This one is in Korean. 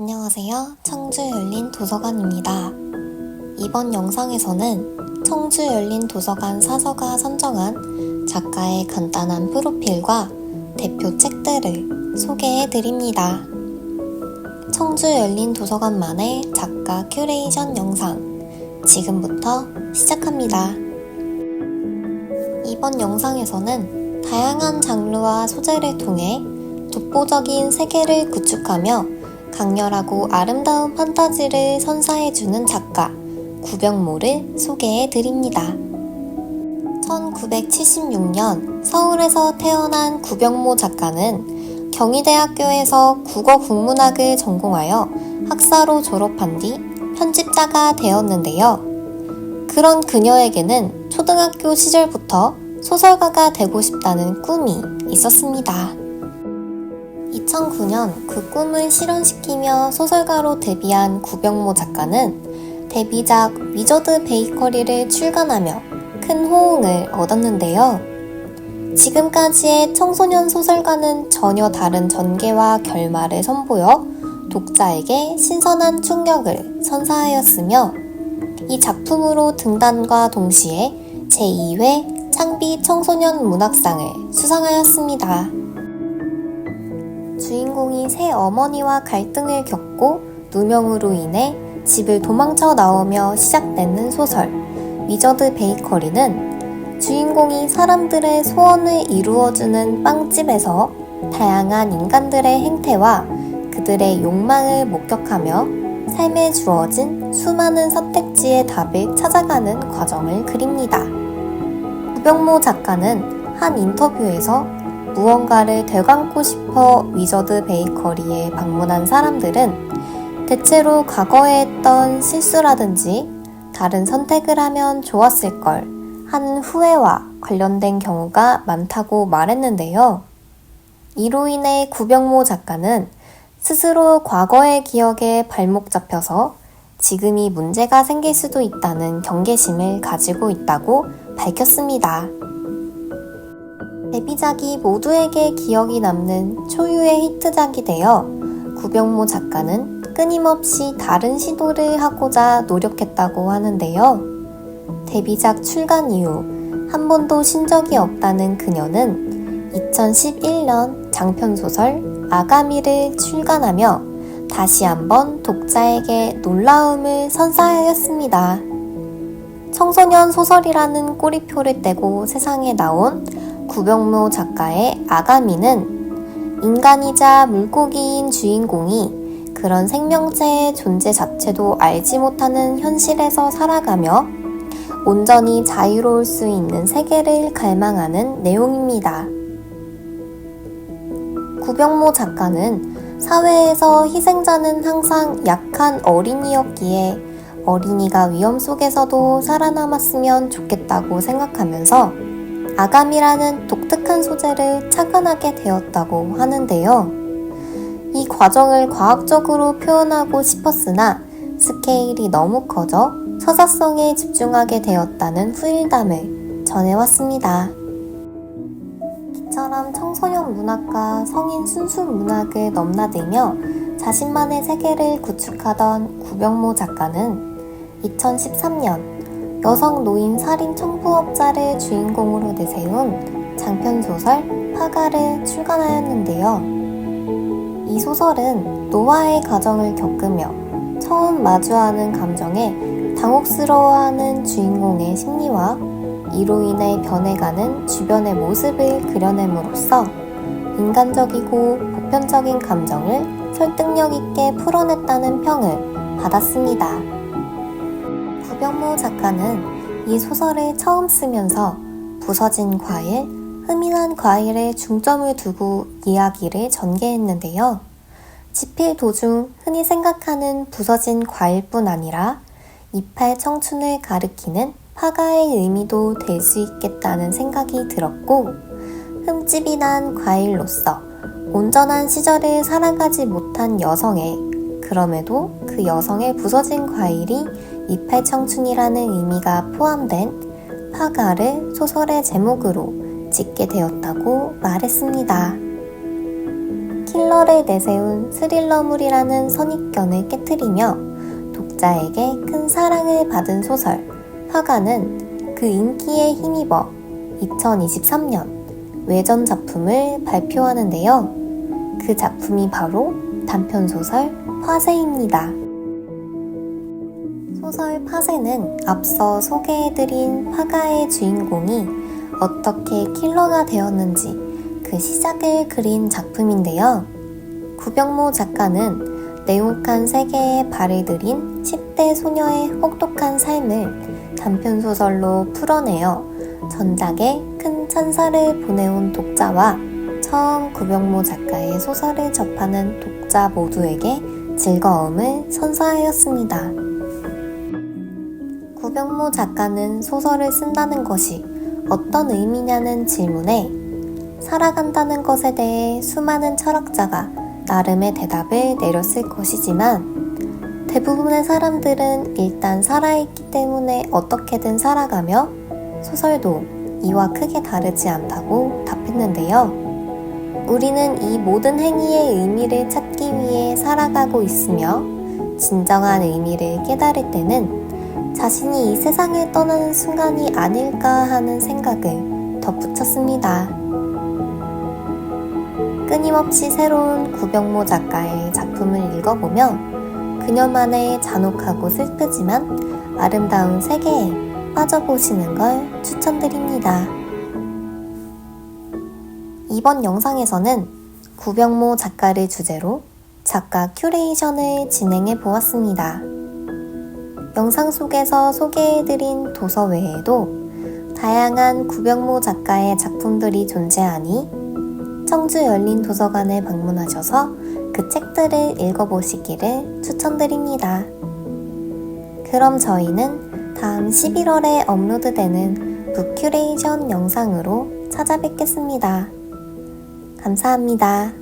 안녕하세요. 청주 열린 도서관입니다. 이번 영상에서는 청주 열린 도서관 사서가 선정한 작가의 간단한 프로필과 대표 책들을 소개해 드립니다. 청주 열린 도서관만의 작가 큐레이션 영상 지금부터 시작합니다. 이번 영상에서는 다양한 장르와 소재를 통해 독보적인 세계를 구축하며 강렬하고 아름다운 판타지를 선사해주는 작가 구병모를 소개해 드립니다. 1976년 서울에서 태어난 구병모 작가는 경희대학교에서 국어 국문학을 전공하여 학사로 졸업한 뒤 편집자가 되었는데요. 그런 그녀에게는 초등학교 시절부터 소설가가 되고 싶다는 꿈이 있었습니다. 2009년 그 꿈을 실현시키며 소설가로 데뷔한 구병모 작가는 데뷔작 위저드 베이커리를 출간하며 큰 호응을 얻었는데요. 지금까지의 청소년 소설가는 전혀 다른 전개와 결말을 선보여 독자에게 신선한 충격을 선사하였으며 이 작품으로 등단과 동시에 제2회 창비 청소년 문학상을 수상하였습니다. 주인공이 새 어머니와 갈등을 겪고 누명으로 인해 집을 도망쳐 나오며 시작되는 소설 위저드 베이커리는 주인공이 사람들의 소원을 이루어주는 빵집에서 다양한 인간들의 행태와 그들의 욕망을 목격하며 삶에 주어진 수많은 선택지의 답을 찾아가는 과정을 그립니다. 구병모 작가는 한 인터뷰에서 무언가를 되감고 싶어 위저드 베이커리에 방문한 사람들은 대체로 과거에 했던 실수라든지 다른 선택을 하면 좋았을 걸 한 후회와 관련된 경우가 많다고 말했는데요. 이로 인해 구병모 작가는 스스로 과거의 기억에 발목 잡혀서 지금이 문제가 생길 수도 있다는 경계심을 가지고 있다고 밝혔습니다. 데뷔작이 모두에게 기억이 남는 초유의 히트작이 되어 구병모 작가는 끊임없이 다른 시도를 하고자 노력했다고 하는데요. 데뷔작 출간 이후 한 번도 신 적이 없다는 그녀는 2011년 장편소설 아가미를 출간하며 다시 한번 독자에게 놀라움을 선사하였습니다. 청소년 소설이라는 꼬리표를 떼고 세상에 나온 구병모 작가의 아가미는 인간이자 물고기인 주인공이 그런 생명체의 존재 자체도 알지 못하는 현실에서 살아가며 온전히 자유로울 수 있는 세계를 갈망하는 내용입니다. 구병모 작가는 사회에서 희생자는 항상 약한 어린이였기에 어린이가 위험 속에서도 살아남았으면 좋겠다고 생각하면서 아감이라는 독특한 소재를 착안하게 되었다고 하는데요. 이 과정을 과학적으로 표현하고 싶었으나 스케일이 너무 커져 서사성에 집중하게 되었다는 후일담을 전해왔습니다. 이처럼 청소년 문학과 성인 순수 문학을 넘나들며 자신만의 세계를 구축하던 구병모 작가는 2013년 여성 노인 살인 청부업자를 주인공으로 내세운 장편 소설 화가를 출간하였는데요. 이 소설은 노화의 과정을 겪으며 처음 마주하는 감정에 당혹스러워하는 주인공의 심리와 이로 인해 변해가는 주변의 모습을 그려냄으로써 인간적이고 보편적인 감정을 설득력 있게 풀어냈다는 평을 받았습니다. 구병모 작가는 이 소설을 처음 쓰면서 부서진 과일, 흐민한 과일에 중점을 두고 이야기를 전개했는데요. 집필 도중 흔히 생각하는 부서진 과일뿐 아니라 이팔 청춘을 가리키는 화가의 의미도 될 수 있겠다는 생각이 들었고 흠집이 난 과일로서 온전한 시절을 살아가지 못한 여성의 그럼에도 그 여성의 부서진 과일이 이팔 청춘이라는 의미가 포함된 화가를 소설의 제목으로 짓게 되었다고 말했습니다. 킬러를 내세운 스릴러물이라는 선입견을 깨뜨리며 독자에게 큰 사랑을 받은 소설 화가는 그 인기에 힘입어 2023년 외전 작품을 발표하는데요. 그 작품이 바로 단편소설 파세입니다. 소설 파세는 앞서 소개해드린 화가의 주인공이 어떻게 킬러가 되었는지 그 시작을 그린 작품인데요. 구병모 작가는 냉혹한 세계에 발을 들인 10대 소녀의 혹독한 삶을 단편소설로 풀어내어 전작에 큰 찬사를 보내온 독자와 처음 구병모 작가의 소설을 접하는 독자 모두에게 즐거움을 선사하였습니다. 구병모 작가는 소설을 쓴다는 것이 어떤 의미냐는 질문에 살아간다는 것에 대해 수많은 철학자가 나름의 대답을 내렸을 것이지만 대부분의 사람들은 일단 살아있기 때문에 어떻게든 살아가며 소설도 이와 크게 다르지 않다고 답했는데요. 우리는 이 모든 행위의 의미를 찾기 위해 살아가고 있으며 진정한 의미를 깨달을 때는 자신이 이 세상을 떠나는 순간이 아닐까 하는 생각을 덧붙였습니다. 끊임없이 새로운 구병모 작가의 작품을 읽어보며 그녀만의 잔혹하고 슬프지만 아름다운 세계에 빠져보시는 걸 추천드립니다. 이번 영상에서는 구병모 작가를 주제로 작가 큐레이션을 진행해 보았습니다. 영상 속에서 소개해드린 도서 외에도 다양한 구병모 작가의 작품들이 존재하니 청주 열린 도서관에 방문하셔서 그 책들을 읽어보시기를 추천드립니다. 그럼 저희는 다음 11월에 업로드되는 북큐레이션 영상으로 찾아뵙겠습니다. 감사합니다.